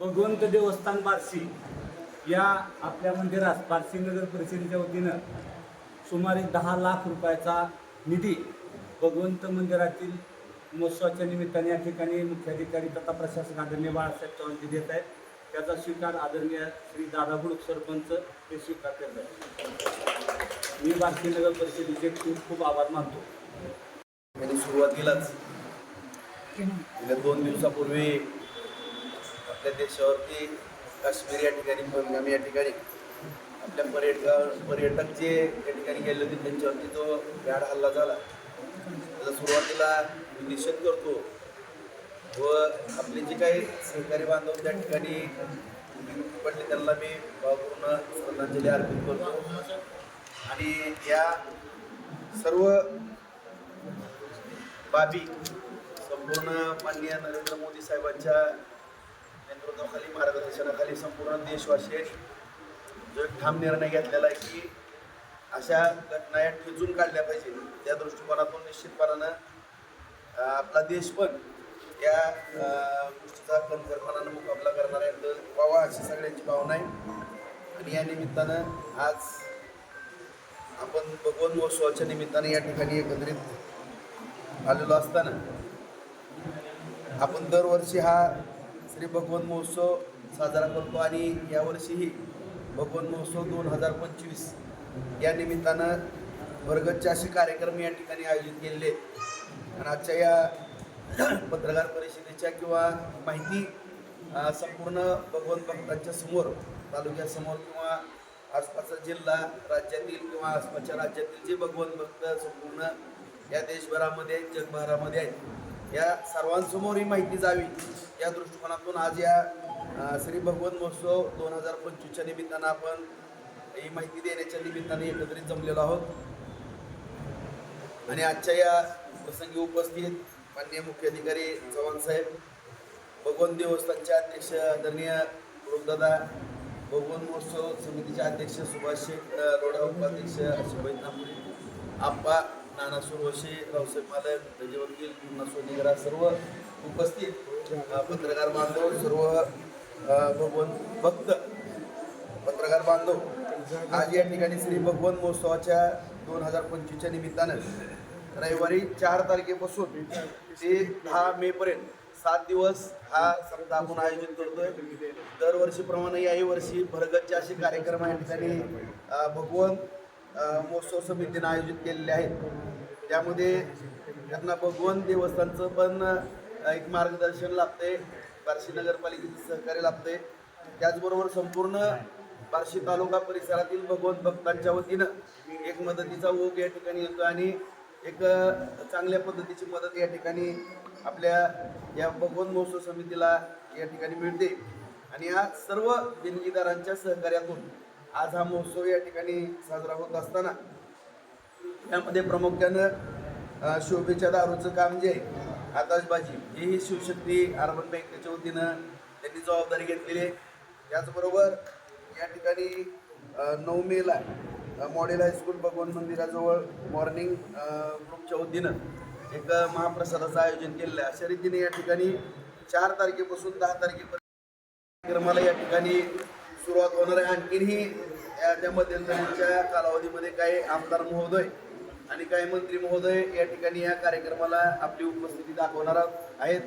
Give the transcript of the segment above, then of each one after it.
भगवंत देवस्थान बारसी या आपल्या मंदिरात बारसी नगर परिषदेच्या वतीनं सुमारे दहा लाख रुपयाचा निधी भगवंत मंदिरातील महोत्सवाच्या निमित्ताने या ठिकाणी मुख्याधिकारी तथा प्रशासक आदरणीय बाळासाहेब चव्हाणजी देत आहेत. त्याचा स्वीकार आदरणीय श्री दादा सरपंच हे स्वीकार करत आहेत. मी बारसी नगर परिषदेचे खूप खूप आभार मानतो. त्यांनी सुरुवातीलाच गेल्या दोन दिवसापूर्वी आपल्या देशावरती काश्मीर या ठिकाणी पहलगाम या ठिकाणी आपल्या पर्यटक पर्यटक जे या ठिकाणी गेले होते त्यांच्यावरती जो गाड हल्ला झाला. त्याचा सुरुवातीला निषेध करतो व आपले जे काही सहकारी बांधव त्या ठिकाणी पडले त्यांना मी भावपूर्ण श्रद्धांजली अर्पित करतो. आणि या सर्व बाबी संपूर्ण माननीय नरेंद्र मोदी साहेबांच्या नेतृत्वाखाली मार्गदर्शनाखाली संपूर्ण देशवासियांनी जो एक ठाम निर्णय घेतलेला आहे की अशा घटना या ठेचून काढल्या पाहिजे. त्या दृष्टिकोनातून निश्चितपणानं आपला देश पण या गोष्टीचा कणखरपणानं मुकाबला करणार आहे. तर व्हावा अशी सगळ्यांची भावना आहे. आणि या निमित्तानं आज आपण भगवान महोत्सवाच्या निमित्ताने या ठिकाणी एकत्रित आलेलो असताना आपण दरवर्षी हा श्री भगवत महोत्सव साजरा करतो आणि यावर्षीही भगवत महोत्सव दोन हजार पंचवीस या निमित्तानं भरगतचे असे कार्यक्रम या ठिकाणी आयोजित केलेले आणि आजच्या या पत्रकार परिषदेच्या किंवा माहिती संपूर्ण भगवंत भक्तांच्या समोर तालुक्यासमोर किंवा आसपासचा जिल्हा राज्यातील किंवा आसपासच्या राज्यातील जे भगवंत भक्त संपूर्ण या देशभरामध्ये जगभरामध्ये आहेत या सर्वांसमोर ही माहिती जावी. या दृष्टिकोनातून आज या श्री भगवंत महोत्सव दोन हजार पंचवीसच्या निमित्तानं आपण ही माहिती देण्याच्या निमित्ताने एकत्रित जमलेलो आहोत. आणि आजच्या या प्रसंगी उपस्थित माननीय मुख्याधिकारी चव्हाण साहेब भगवंत देवस्थानचे अध्यक्ष आदरणीय गुरुदादा भगवंत महोत्सव समितीचे अध्यक्ष सुभाष शेख लोढा उपाध्यक्ष सुभाष नामुळे आप्पा नाना सुरवशी रावसाहेब मालक त्याचे वकील पुन्हा सोनेगरा सर्व उपस्थित पत्रकार बांधव सर्व भगवंत भक्त पत्रकार बांधव आज या ठिकाणी श्री भगवंत महोत्सवाच्या दोन हजार पंचवीसच्या निमित्तानं रविवारी चार तारखेपासून ते दहा मे पर्यंत सात दिवस हा सप्ताह आपण आयोजित करतोय. दरवर्षीप्रमाणे याही वर्षी भरगतचे असे कार्यक्रम या ठिकाणी भगवंत महोत्सव समितीनं आयोजित केलेले आहेत. त्यामध्ये त्यांना भगवान देवस्थानचं पण एक मार्गदर्शन लाभते बार्शी नगरपालिकेचं सहकार्य लाभते त्याचबरोबर संपूर्ण बार्शी तालुका परिसरातील भगवंत भक्तांच्या वतीनं एक मदतीचा ओघ या ठिकाणी येतो आणि एक चांगल्या पद्धतीची मदत या ठिकाणी आपल्या या भगवंत महोत्सव समितीला या ठिकाणी मिळते. आणि या सर्व देणगीदारांच्या सहकार्यातून आज हा महोत्सव या ठिकाणी साजरा होत असताना यामध्ये प्रामुख्यानं शोभेच्या दारूचं काम जे आहे आताशबाजी हेही शिवशक्ती अर्बन बँकेच्या वतीनं त्यांनी जबाबदारी घेतलेली आहे. त्याचबरोबर या ठिकाणी नऊ मेला मॉडेल हायस्कूल भगवान मंदिराजवळ मॉर्निंग ग्रुपच्या वतीनं एक महाप्रसादाचं आयोजन केलेलं आहे. अशा रीतीने या ठिकाणी चार तारखेपासून दहा तारखेपर्यंत कार्यक्रमाला या ठिकाणी सुरुवात होणार आहे. आणखीनही या त्या मध्यंतरीच्या कालावधीमध्ये काही आमदार महोदय आणि काही मंत्री महोदय या ठिकाणी या कार्यक्रमाला आपली उपस्थिती दाखवणार आहेत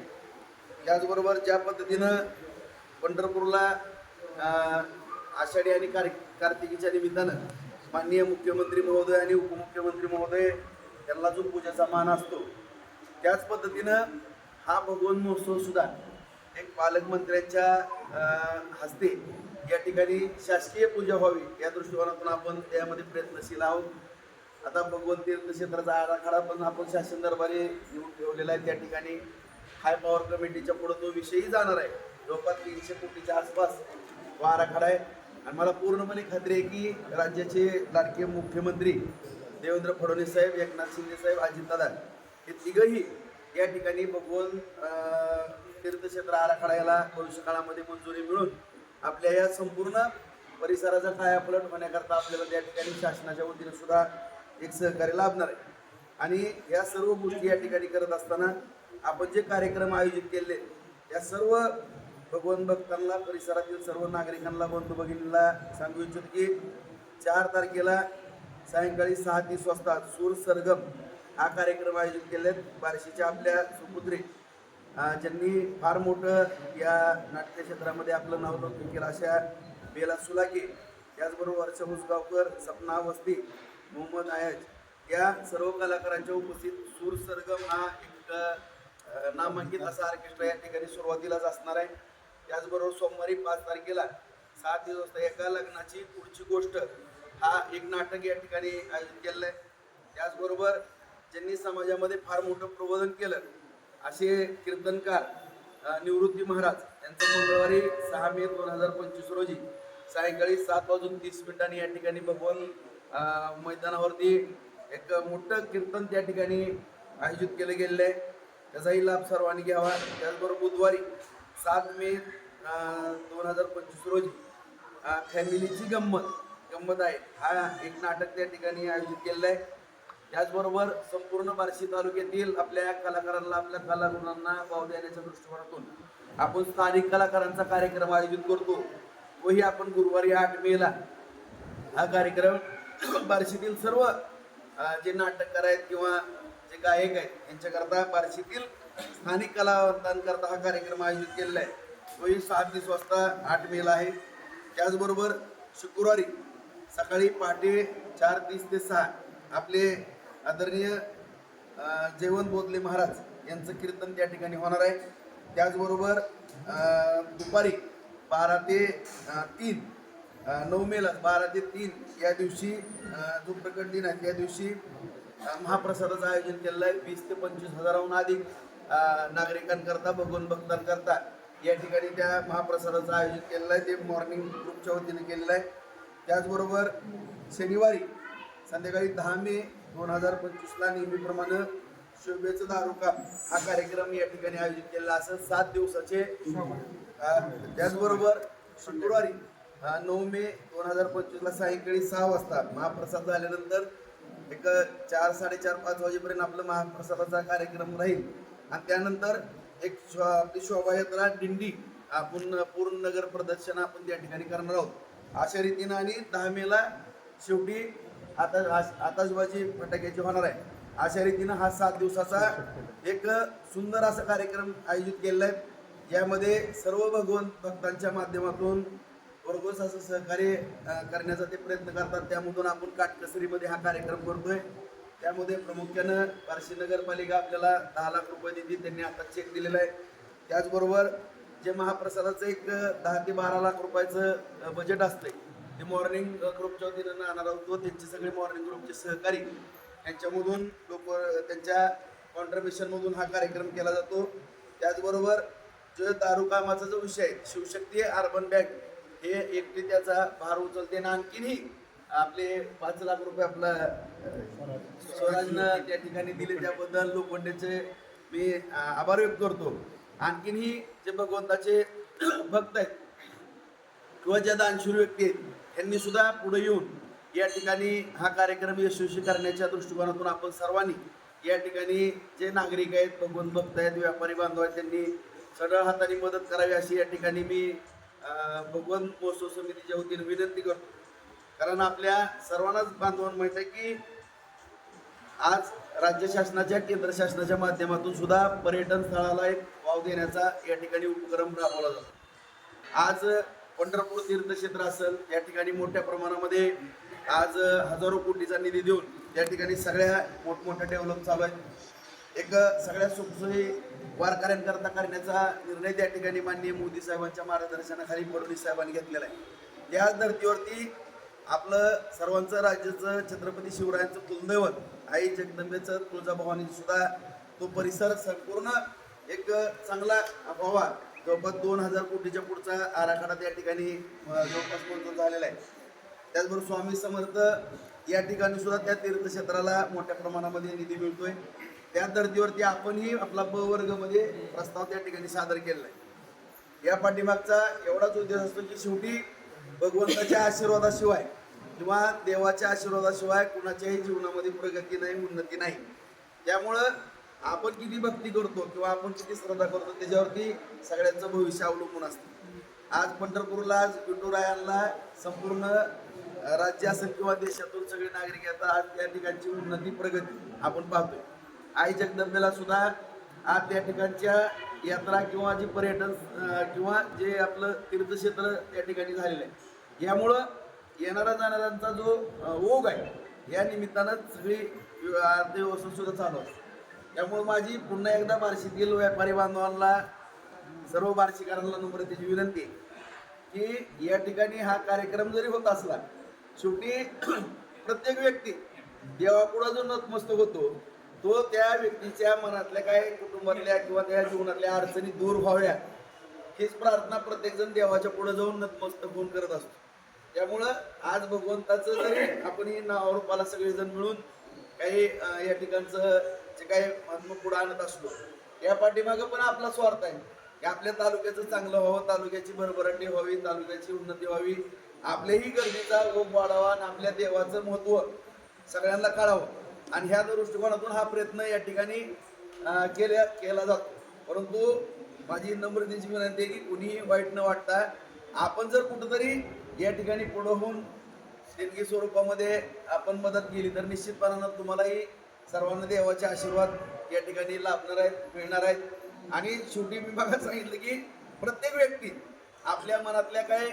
त्याचबरोबर ज्या पद्धतीनं पंढरपूरला आषाढी आणि कार कार्तिकीच्या निमित्तानं माननीय मुख्यमंत्री महोदय आणि उपमुख्यमंत्री महोदय यांना जो पूजेचा मान असतो त्याच पद्धतीनं हा भगवान महोत्सव सुद्धा एक पालकमंत्र्यांच्या हस्ते या ठिकाणी शासकीय पूजा व्हावी या दृष्टिकोनातून आपण त्यामध्ये प्रयत्नशील आहोत. आता भगवंत तीर्थक्षेत्राचा आराखडा पण आपण शासन दरबारी येऊन ठेवलेला आहे. त्या ठिकाणी हाय पॉवर कमिटीच्या पुढं तो विषयही जाणार आहे. जवळपास तीनशे कोटीच्या आसपास तो आराखडा आहे. आणि मला पूर्णपणे खात्री आहे की राज्याचे लाडके मुख्यमंत्री देवेंद्र फडणवीस साहेब एकनाथ शिंदे साहेब अजितदादा हे तिघही या ठिकाणी भगवान तीर्थक्षेत्र आराखडा याला भविष्य काळामध्ये मंजुरी मिळून आपल्या या संपूर्ण परिसराचा कायापलट होण्याकरता आपल्याला त्या ठिकाणी शासनाच्या वतीने सुद्धा एक सहकार्य लाभणार आहे. आणि या सर्व गोष्टी या ठिकाणी करत असताना आपण जे कार्यक्रम आयोजित केले या सर्व भगवान भक्तांना परिसरातील सर्व नागरिकांना बंधू भगिनींना सांगू इच्छितो की चार तारखेला सायंकाळी सहा तीस वाजता सूर सरगम हा कार्यक्रम आयोजित केले बार्शीच्या आपल्या सुपुत्री. ज्यांनी फार मोठं या नाट्य क्षेत्रामध्ये आपलं नाव नोंदणी केलं अशा बेला सुलाके त्याचबरोबर वर्षा उसगावकर सपना वस्ती मोहम्मद आयज या सर्व कलाकारांच्या उपस्थित सूर सरगम हा एक नामांकित असा ऑर्केस्ट्रा या ठिकाणी सुरुवातीलाच असणार आहे. त्याचबरोबर सोमवारी पाच तारखेला सात दिवस वाजता एका लग्नाची पुढची गोष्ट हा एक नाटक या ठिकाणी आयोजित केलेलं आहे. त्याचबरोबर ज्यांनी समाजामध्ये फार मोठं प्रबोधन केलं असे कीर्तनकार निवृत्ती महाराज यांचं मंगळवारी सहा मे दोन हजार पंचवीस रोजी सायंकाळी सात वाजून तीस मिनिटांनी या ठिकाणी भगवान मैदानावरती एक मोठं कीर्तन त्या ठिकाणी आयोजित केलं गेलेलं आहे. त्याचाही लाभ सर्वांनी घ्यावा. त्याचबरोबर बुधवारी सात मे दोन हजार पंचवीस रोजी फॅमिलीची गंमत गंमत आहे. हा एक नाटक त्या ठिकाणी आयोजित केलेलं आहे. त्याचबरोबर संपूर्ण बार्शी तालुक्यातील आपल्या कलाकारांना आपल्या कलागुणांना वाव देण्याच्या दृष्टिकोनातून आपण स्थानिक कलाकारांचा कार्यक्रम आयोजित करतो. तोही आपण गुरुवारी आठ मेला हा कार्यक्रम बार्शीतील सर्व जे नाटककार आहेत किंवा जे गायक आहेत यांच्याकरता बार्शीतील स्थानिक कलावंतांकरता हा कार्यक्रम आयोजित केलेला आहे. तोही सात दिवस वाजता आठ मेला आहे. त्याचबरोबर शुक्रवारी सकाळी पहाटे चार तीस ते सहा आपले आदरणीय जेवण जयवंत बोधले महाराज यांचं कीर्तन त्या ठिकाणी होणार आहे. त्याचबरोबर दुपारी बारा ते तीन नऊ मेला बारा ते तीन या दिवशी जो प्रकट दिन आहे त्या दिवशी महाप्रसादाचं आयोजन केलेलं आहे. वीस ते पंचवीस हजाराहून अधिक नागरिकांकरता भगवान भक्तांकरता या ठिकाणी त्या महाप्रसादाचं आयोजन केलेलं आहे. ते मॉर्निंग ग्रुपच्या वतीने केलेलं आहे. त्याचबरोबर शनिवारी संध्याकाळी दहा मे दोन हजार पंचवीसला नेहमीप्रमाणे शोभेचा दारुका हा कार्यक्रम या ठिकाणी आयोजित केलेला असं सात दिवसाचे त्याचबरोबर शुक्रवारी नऊ मे दोन हजार पंचवीसला सायंकाळी सहा वाजता महाप्रसाद झाल्यानंतर एक चार साडेचार पाच वाजेपर्यंत आपलं महाप्रसादाचा कार्यक्रम राहील. आणि त्यानंतर एक शो- आपली शोभायात्रा दिंडी आपण पूर्ण नगर प्रदर्शन आपण त्या ठिकाणी करणार आहोत. अशा रीतीनं आणि दहा मेला शेवटी आता आताशबाजी फटाक्याची होणार आहे. अशा रीतीनं हा सात दिवसाचा एक सुंदर असा कार्यक्रम आयोजित केलेला आहे. यामध्ये सर्व भगवंत भक्तांच्या माध्यमातून भरघोस असं सहकार्य करण्याचा ते प्रयत्न करतात. त्यामधून आपण काटकसरीमध्ये हा कार्यक्रम करतोय. त्यामध्ये प्रामुख्यानं बार्शी नगरपालिका आपल्याला दहा लाख रुपये देते त्यांनी आता चेक दिलेला आहे. त्याचबरोबर जे महाप्रसादाचं एक दहा ते बारा लाख रुपयाचं बजेट असतंय ते मॉर्निंग ग्रुपच्या वतीनं नाणार आहोत व त्यांचे सगळे मॉर्निंग ग्रुपचे सहकारी यांच्यामधून लोक त्यांच्या कॉन्ट्रीब्युशनमधून हा कार्यक्रम केला जातो. त्याचबरोबर जो दारू कामाचा जो विषय आहे शिवशक्ती अर्बन बँक हे एकटे त्याचा भार उचलते. आणि आणखीनही आपले पाच लाख रुपये आपला अं, स्वराजनं त्या ठिकाणी दिले. त्याबद्दल लोखंडेचे मी आभार व्यक्त करतो. आणखीनही जे भगवंताचे भक्त आहेत किंवा ज्या दानशूर व्यक्ती आहेत. यांनी सुद्धा पुढे येऊन या ठिकाणी हा कार्यक्रम यशस्वी करण्याच्या दृष्टिकोनातून आपण सर्वांनी या ठिकाणी जे नागरिक आहेत भगवंत भक्त आहेत व्यापारी बांधव आहेत त्यांनी सरळ हाताने मदत करावी अशी या ठिकाणी मी भगवंत महोत्सव समितीच्या वतीने विनंती करतो. कारण आपल्या सर्वांनाच बांधवांना माहीत आहे की आज राज्य शासनाच्या केंद्र शासनाच्या माध्यमातून सुद्धा पर्यटन स्थळाला एक वाव देण्याचा या ठिकाणी उपक्रम राबवला जातो. आज पंढरपूर तीर्थक्षेत्र असेल या ठिकाणी मोठ्या प्रमाणामध्ये आज हजारो कोटीचा निधी देऊन या ठिकाणी सगळ्या मोठमोठ्या डेव्हलप चालू आहेत. एक सगळ्या सुखसोयी वारकऱ्यांकरता करण्याचा निर्णय त्या ठिकाणी माननीय मोदी साहेबांच्या मार्गदर्शनाखाली फडणवीस साहेबांनी घेतलेला आहे. या धर्तीवरती आपलं सर्वांचं राज्याचं छत्रपती शिवरायांचं कुलदैवत आई जगदंबेचं तुळजाभवानी सुद्धा तो परिसर संपूर्ण एक चांगला व्हावा जवळपास दोन हजार कोटीच्या पुढचा आराखडा त्या ठिकाणी जवळपास मंजूर झालेला आहे. त्याचबरोबर स्वामी समर्थ या ठिकाणी सुद्धा त्या तीर्थक्षेत्राला मोठ्या प्रमाणामध्ये निधी मिळतोय. त्या धर्तीवरती आपणही आपला ब वर्गमध्ये प्रस्ताव त्या ठिकाणी सादर केलेला आहे. या पाठीमागचा एवढाच उद्देश असतो की शेवटी भगवंताच्या आशीर्वादाशिवाय किंवा देवाच्या आशीर्वादाशिवाय कुणाच्याही जीवनामध्ये प्रगती नाही उन्नती नाही. त्यामुळं आपण किती भक्ती करतो किंवा आपण किती श्रद्धा करतो त्याच्यावरती सगळ्यांचं भविष्य अवलंबून असतं. आज पंढरपूरला आज विठुरायांना संपूर्ण राज्य असेल किंवा देशातून सगळे नागरिक येतात आज त्या ठिकाणची उन्नती प्रगती आपण पाहतोय. आई जगदंबेला सुद्धा आज त्या ठिकाणच्या यात्रा किंवा जे पर्यटन किंवा जे आपलं तीर्थक्षेत्र त्या ठिकाणी झालेलं आहे. यामुळं येणारा जाणाऱ्यांचा जो ओघ आहे या निमित्तानं सगळी अर्थव्यवस्था सुद्धा चालू असते. त्यामुळे माझी पुन्हा एकदा बार्शीतील व्यापारी बांधवांना सर्व बार्शीकारांना नम्रतेची विनंती की या ठिकाणी हा कार्यक्रम जरी होत असला शेवटी प्रत्येक व्यक्ती देवापुढं जो नतमस्तक होतो तो त्या व्यक्तीच्या मनातल्या काय कुटुंबातल्या किंवा त्या जीवनातल्या अडचणी दूर व्हाव्या हीच प्रार्थना प्रत्येकजण देवाच्या पुढे जाऊन नतमस्तक होऊन करत असतो. त्यामुळं आज भगवंताचं जरी आपण नावारूपाला सगळेजण मिळून काही या ठिकाणचं जे काही महात्मा पुढे आणत असलो या पाठीमागं पण आपला स्वार्थ आहे. की आपल्या तालुक्याचं चांगलं व्हावं तालुक्याची भरभराटी व्हावी तालुक्याची उन्नती व्हावी आपल्याही गरजेचा ओघ वाढावा आणि आपल्या देवाचं महत्त्व सगळ्यांना कळावं. आणि ह्या दृष्टिकोनातून हा प्रयत्न या ठिकाणी केल्या केला जातो. परंतु माझी नम्रतेची विनंती आहे की कुणीही वाईट न वाटता आपण जर कुठंतरी या ठिकाणी पुढं होऊन देणगी स्वरूपामध्ये आपण मदत केली तर निश्चितपणानं तुम्हालाही सर्वांना देवाचे आशीर्वाद या ठिकाणी लाभणार आहेत मिळणार आहेत. आणि शेवटी मी बघा सांगितलं की प्रत्येक व्यक्ती आपल्या मनातल्या काय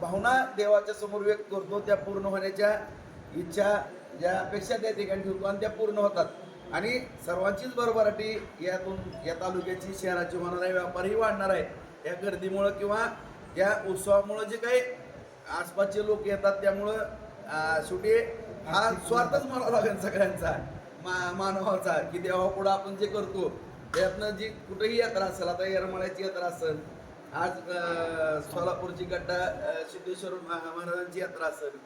भावना देवाच्या समोर व्यक्त करतो त्या पूर्ण होण्याच्या इच्छा ज्या अपेक्षा त्या ठिकाणी ठेवतो आणि त्या पूर्ण होतात. आणि सर्वांचीच भरभराटी यातून या तालुक्याची शहराची होणार आहे व्यापारही वाढणार आहे. या गर्दीमुळं किंवा या उत्सवामुळं जे काही आसपासचे लोक येतात त्यामुळं शेवटी हा स्वार्थच म्हणावा लागेल सगळ्यांचा. मा मानवाचा की देवापुढं आपण जे करतो त्यातनं जी कुठेही यात्रा असेल आता येरमाळ्याची यात्रा असेल आज सोलापूरची गड्डा सिद्धेश्वर महा- महाराजांची यात्रा असेल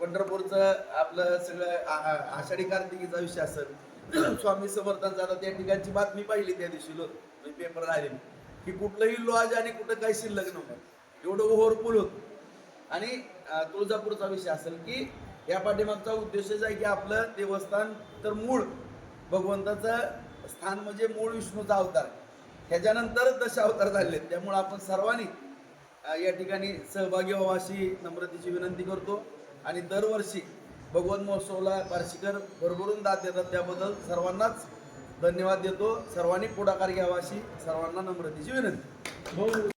पंढरपूरचं आपलं सगळं आषाढी कार्तिकीचा विषय असेल स्वामी समर्थन आता त्या ठिकाणची बातमी पाहिली त्या दिवशी लो म्हणजे पेपर आले की कुठलंही लॉज आणि कुठं काही शिल्लक नव्हतं एवढं ओव्हरफुल होतं. आणि तुळजापूरचा विषय असेल की या पाठीमागचा उद्देशच आहे की आपलं देवस्थान तर मूळ भगवंताचं स्थान म्हणजे मूळ विष्णूचा अवतार. ह्याच्यानंतर दशावतार झालेले त्यामुळं आपण सर्वांनी या ठिकाणी सहभागी व्हावा अशी नम्रतेची विनंती करतो. आणि दरवर्षी भगवत महोत्सवला बार्शीकर भरभरून दाद देतात. त्याबद्दल सर्वांनाच धन्यवाद देतो. सर्वांनी पुढाकार घ्यावा अशी सर्वांना नम्रतेची विनंती.